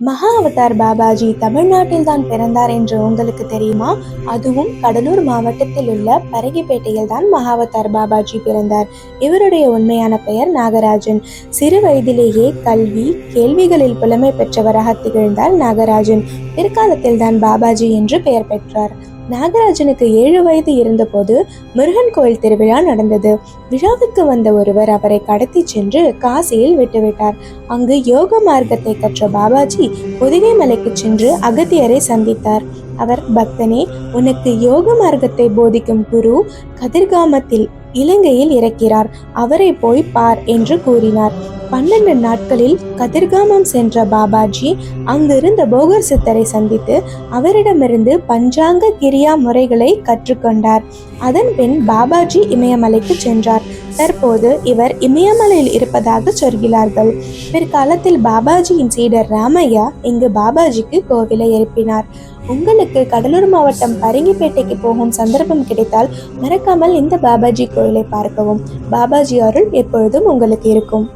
மகா அவதார் பாபாஜி தமிழ்நாட்டில் தான் பிறந்தார் என்று உங்களுக்கு தெரியுமா? அதுவும் கடலூர் மாவட்டத்தில் உள்ள பரங்கிப்பேட்டையில் தான் மகா அவதார் பாபாஜி பிறந்தார். இவருடைய உண்மையான பெயர் நாகராஜன். சிறு வயதிலேயே கல்வி கேள்விகளில் புலமை பெற்றவராக திகழ்ந்தார் நாகராஜன். பிற்காலத்தில் தான் பாபாஜி என்று பெயர் பெற்றார். நாகராஜனுக்கு ஏழு வயது இருந்தபோது முருகன் கோயில் திருவிழா நடந்தது. விழாவுக்கு வந்த ஒருவர் அவரை கடத்தி சென்று காசியில் விட்டுவிட்டார். அங்கு யோக மார்க்கத்தை கற்ற பாபாஜி பொதிகை மலைக்கு சென்று அகத்தியரை சந்தித்தார். அவர் பக்தனே உனக்கு யோக மார்க்கத்தை போதிக்கும் குரு கதிர்காமத்தில் இலங்கையில் இறக்கிறார். அவரை போய் பார் என்று கூறினார். பன்னெண்டு நாட்களில் கதிர்காமம் சென்ற பாபாஜி அங்கிருந்த போகர் சித்தரை சந்தித்து அவரிடமிருந்து பஞ்சாங்க கிரியா முறைகளை கற்றுக்கொண்டார். அதன் பின் பாபாஜி இமயமலைக்கு சென்றார். தற்போது இவர் இமயமலையில் இருப்பதாக சொல்கிறார்கள். பிற்காலத்தில் பாபாஜியின் சீடர் ராமையா இங்கு பாபாஜிக்கு கோவிலை எழுப்பினார். உங்களுக்கு கடலூர் மாவட்டம் பரங்கிப்பேட்டைக்கு போகும் சந்தர்ப்பம் கிடைத்தால் மறக்காமல் இந்த பாபாஜி கோயிலை பார்க்கவும். பாபாஜி அருள் எப்பொழுதும் உங்களுக்கு இருக்கும்.